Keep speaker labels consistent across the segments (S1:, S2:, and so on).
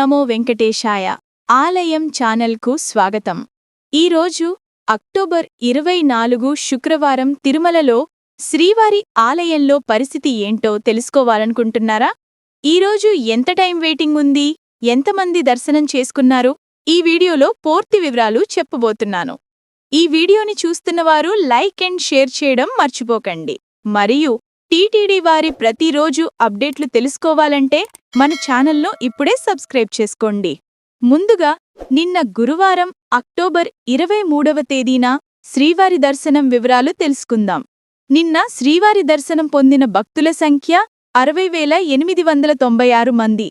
S1: నమో వెంకటేశాయ. ఆలయం ఛానల్కు స్వాగతం. ఈరోజు అక్టోబర్ ఇరవై నాలుగు శుక్రవారం తిరుమలలో శ్రీవారి ఆలయంలో పరిస్థితి ఏంటో తెలుసుకోవాలనుకుంటున్నారా? ఈరోజు ఎంత టైం వెయిటింగ్ ఉంది? ఎంతమంది దర్శనం చేసుకున్నారు? ఈ వీడియోలో పూర్తి వివరాలు చెప్పబోతున్నాను. ఈ వీడియోని చూస్తున్నవారు లైక్ అండ్ షేర్ చేయడం మర్చిపోకండి. మరియు టీటీడీ వారి ప్రతిరోజు అప్డేట్లు తెలుసుకోవాలంటే మన ఛానల్ను ఇప్పుడే సబ్స్క్రైబ్ చేసుకోండి. ముందుగా నిన్న గురువారం అక్టోబర్ ఇరవై మూడవ తేదీన శ్రీవారి దర్శనం వివరాలు తెలుసుకుందాం. నిన్న శ్రీవారి దర్శనం పొందిన భక్తుల సంఖ్య అరవై వేల ఎనిమిది వందల తొంభై ఆరు మంది.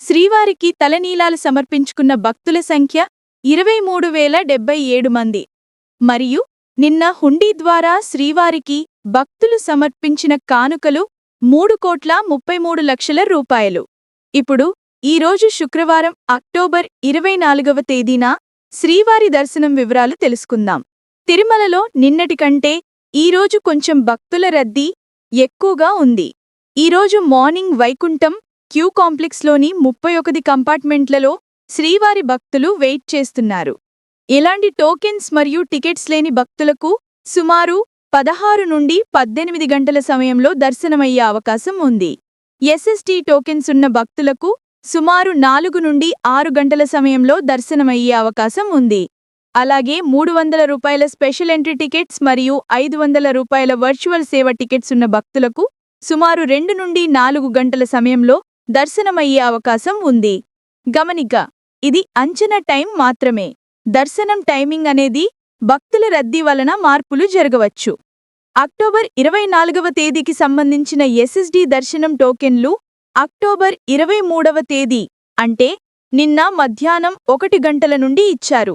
S1: శ్రీవారికి తలనీలాలు సమర్పించుకున్న భక్తుల సంఖ్య ఇరవై మూడు వేల డెబ్బై ఏడు మంది. మరియు నిన్న హుండీ ద్వారా శ్రీవారికి భక్తులు సమర్పించిన కానుకలు మూడు కోట్ల ముప్పై మూడు లక్షల రూపాయలు. ఇప్పుడు ఈరోజు శుక్రవారం అక్టోబర్ ఇరవై నాలుగవ తేదీన శ్రీవారి దర్శనం వివరాలు తెలుసుకుందాం. తిరుమలలో నిన్నటి కంటే ఈరోజు కొంచెం భక్తుల రద్దీ ఎక్కువగా ఉంది. ఈరోజు మార్నింగ్ వైకుంఠం క్యూ కాంప్లెక్స్లోని ముప్పై ఒకటి కంపార్ట్మెంట్లలో శ్రీవారి భక్తులు వెయిట్ చేస్తున్నారు. ఎలాంటి టోకెన్స్ మరియు టికెట్స్ లేని భక్తులకు సుమారు పదహారు నుండి పద్దెనిమిది గంటల సమయంలో దర్శనమయ్యే అవకాశం ఉంది. ఎస్ఎస్టీ టోకెన్స్ ఉన్న భక్తులకు సుమారు నాలుగు నుండి ఆరు గంటల సమయంలో దర్శనమయ్యే అవకాశం ఉంది. అలాగే మూడు వందల రూపాయల స్పెషల్ ఎంట్రీ టికెట్స్ మరియు ఐదు వందల రూపాయల వర్చువల్ సేవ టికెట్స్ ఉన్న భక్తులకు సుమారు రెండు నుండి నాలుగు గంటల సమయంలో దర్శనమయ్యే అవకాశం ఉంది. గమనిక ఇది అంచనా టైం మాత్రమే. దర్శనం టైమింగ్ అనేది భక్తుల రద్దీ వలన మార్పులు జరగవచ్చు. అక్టోబర్ ఇరవై నాలుగవ తేదీకి సంబంధించిన ఎస్ఎస్డి దర్శనం టోకెన్లు అక్టోబర్ ఇరవై మూడవ తేదీ అంటే నిన్న మధ్యాహ్నం ఒకటి గంటల నుండి ఇచ్చారు.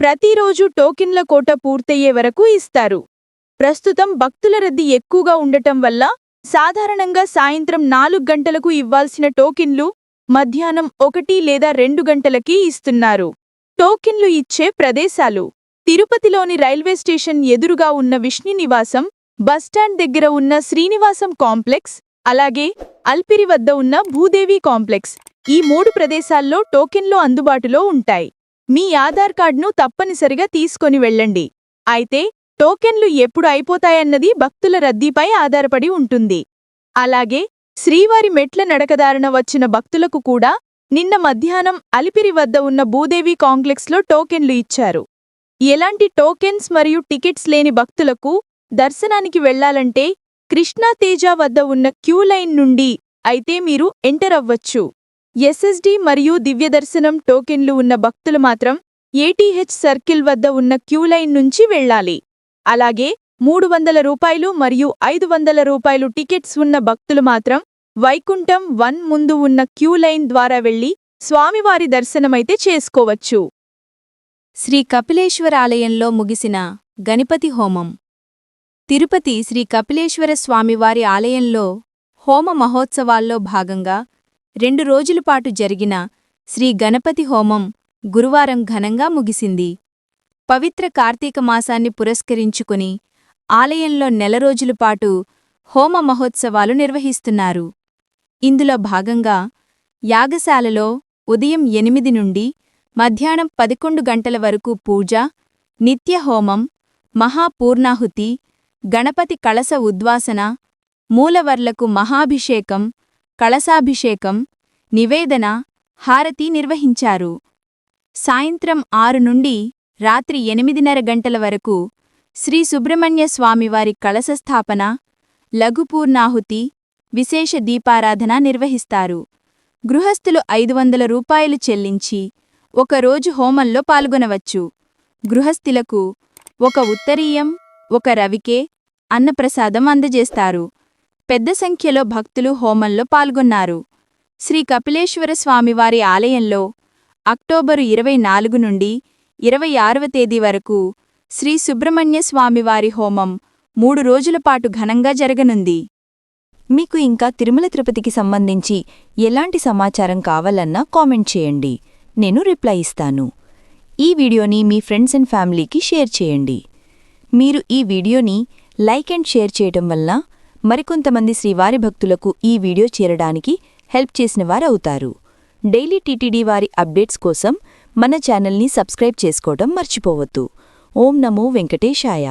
S1: ప్రతిరోజు టోకెన్ల కోట పూర్తయ్యే వరకు ఇస్తారు. ప్రస్తుతం భక్తుల రద్దీ ఎక్కువగా ఉండటం వల్ల సాధారణంగా సాయంత్రం నాలుగు గంటలకు ఇవ్వాల్సిన టోకెన్లు మధ్యాహ్నం ఒకటి లేదా రెండు గంటలకి ఇస్తున్నారు. టోకెన్లు ఇచ్చే ప్రదేశాలు తిరుపతిలోని రైల్వే స్టేషన్ ఎదురుగా ఉన్న విష్ణు నివాసం బస్టాండ్ దగ్గర ఉన్న శ్రీనివాసం కాంప్లెక్స్ అలాగే అల్పిరి వద్ద ఉన్న భూదేవి కాంప్లెక్స్ ఈ మూడు ప్రదేశాల్లో టోకెన్లు అందుబాటులో ఉంటాయి. మీ ఆధార్ కార్డును తప్పనిసరిగా తీసుకొని వెళ్ళండి. అయితే టోకెన్లు ఎప్పుడు అయిపోతాయన్నది భక్తుల రద్దీపై ఆధారపడి ఉంటుంది. అలాగే శ్రీవారి మెట్ల నడకదారణ వచ్చిన భక్తులకు కూడా నిన్న మధ్యాహ్నం అలిపిరి వద్ద ఉన్న భూదేవి కాంప్లెక్స్లో టోకెన్లు ఇచ్చారు. ఎలాంటి టోకెన్స్ మరియు టికెట్స్ లేని భక్తులకు దర్శనానికి వెళ్ళాలంటే కృష్ణా తేజ వద్ద ఉన్న క్యూ లైన్ నుండి అయితే మీరు ఎంటర్ అవ్వచ్చు. ఎస్ఎస్డి మరియు దివ్యదర్శనం టోకెన్లు ఉన్న భక్తులు మాత్రం ఏటీహెచ్ సర్కిల్ వద్ద ఉన్న క్యూ లైన్ నుంచి వెళ్ళాలి. అలాగే మూడు వందల రూపాయలు మరియు ఐదు వందల రూపాయలు టికెట్స్ ఉన్న భక్తులు మాత్రం వైకుంఠం వన్ ముందు ఉన్న క్యూ లైన్ ద్వారా వెళ్ళి స్వామివారి దర్శనమైతే చేసుకోవచ్చు.
S2: శ్రీ కపిలేశ్వర ఆలయంలో ముగిసిన గణపతి హోమం. తిరుపతి శ్రీ కపిలేశ్వర స్వామివారి ఆలయంలో హోమ మహోత్సవాల్లో భాగంగా రెండు రోజులపాటు జరిగిన శ్రీ గణపతి హోమం గురువారం ఘనంగా ముగిసింది. పవిత్ర కార్తీక మాసాన్ని పురస్కరించుకుని ఆలయంలో నెల రోజులపాటు హోమ మహోత్సవాలు నిర్వహిస్తున్నారు. ఇందులో భాగంగా యాగశాలలో ఉదయం ఎనిమిది నుండి మధ్యాహ్నం పదకొండు గంటల వరకు పూజ నిత్యహోమం మహాపూర్ణాహుతి గణపతి కళస ఉద్వాసన మూలవర్లకు మహాభిషేకం కళసాభిషేకం నివేదన హారతి నిర్వహించారు. సాయంత్రం ఆరు నుండి రాత్రి ఎనిమిదిన్నర గంటల వరకు శ్రీ సుబ్రహ్మణ్య స్వామివారి కళసస్థాపన లఘుపూర్ణాహుతి విశేష దీపారాధన నిర్వహిస్తారు. గృహస్థులు ఐదు వందల రూపాయలు చెల్లించి ఒకరోజు హోమంలో పాల్గొనవచ్చు. గృహస్థులకు ఒక ఉత్తరీయం ఒక రవికే అన్నప్రసాదం అందజేస్తారు. పెద్ద సంఖ్యలో భక్తులు హోమంలో పాల్గొన్నారు. శ్రీ కపిలేశ్వర స్వామివారి ఆలయంలో అక్టోబరు ఇరవై నాలుగు నుండి ఇరవై ఆరవ తేదీ వరకు శ్రీ సుబ్రహ్మణ్య స్వామివారి హోమం మూడు రోజుల పాటు ఘనంగా జరగనుంది.
S3: మీకు ఇంకా తిరుమల తిరుపతికి సంబంధించి ఎలాంటి సమాచారం కావాలన్నా కామెంట్ చేయండి. నేను రిప్లై ఇస్తాను. ఈ వీడియోని మీ ఫ్రెండ్స్ అండ్ ఫ్యామిలీకి షేర్ చేయండి. మీరు ఈ వీడియోని లైక్ అండ్ షేర్ చేయటం వల్ల మరికొంతమంది శ్రీవారి భక్తులకు ఈ వీడియో చేరడానికి హెల్ప్ చేసిన వారవుతారు. డైలీ టీటీడీ వారి అప్డేట్స్ కోసం మన ఛానల్ని సబ్స్క్రైబ్ చేసుకోవడం మర్చిపోవద్దు. ఓం నమో వెంకటేశాయ.